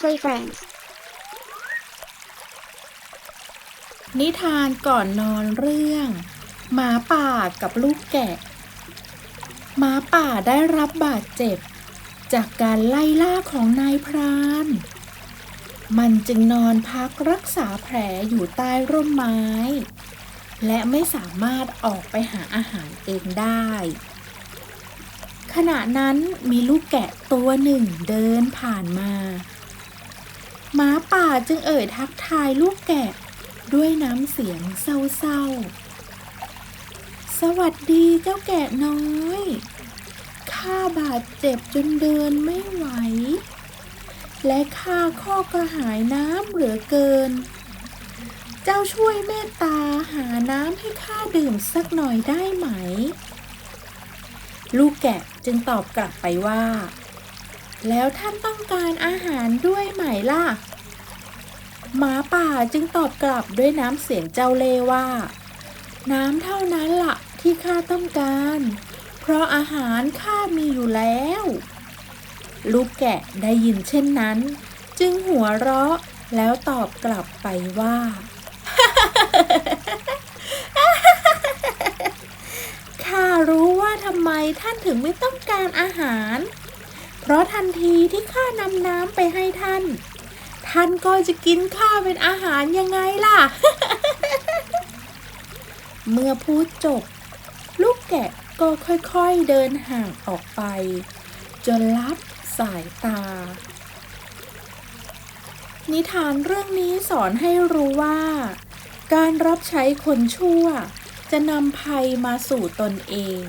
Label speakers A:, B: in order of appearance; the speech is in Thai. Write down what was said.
A: Play Friends
B: นิทานก่อนนอนเรื่องหมาป่ากับลูกแกะหมาป่าได้รับบาดเจ็บ จากการไล่ล่าของนายพราน มันจึงนอนพักรักษาแผลอยู่ใต้ร่มไม้ และไม่สามารถออกไปหาอาหารเองได้ ขณะนั้นมีลูกแกะตัวหนึ่งเดินผ่านมา หมาป่าจึงเอ่ยทักทายลูกแกะ ด้วยน้ำเสียงเศร้าๆ สวัสดีเจ้าแกะน้อยข้าบาดเจ็บจนเดินไม่ไหว และข้าข้อกระหายน้ำเหลือเกิน เจ้าช่วยเมตตาหาน้ำให้ข้าดื่มสักหน่อยได้ไหม ลูกแกะจึงตอบกลับไปว่า แล้วท่านต้องการอาหารด้วยไหมล่ะ หมาป่าจึงตอบกลับด้วยน้ำเสียงเจ้าเล่ว่า น้ำเท่านั้นละ่ะที่ข้าต้องการ เพราะอาหารข้ามีอยู่แล้ว ลูกแกะได้ยินเช่นนั้น จึงหัวเราะแล้วตอบกลับไปว่า ข้ารู้ว่าทำไมท่านถึงไม่ต้องการอาหาร เพราะทันทีที่ข้านำน้ำไปให้ท่าน ท่านก็จะกินข้าเป็นอาหารยังไงล่ะ เมื่อพูดจบ ลูกแกะก็ค่อยๆเดินห่างออกไป จนลับสายตา นิทานเรื่องนี้สอนให้รู้ว่า การรับใช้คนชั่วจะนำภัยมาสู่ตนเอง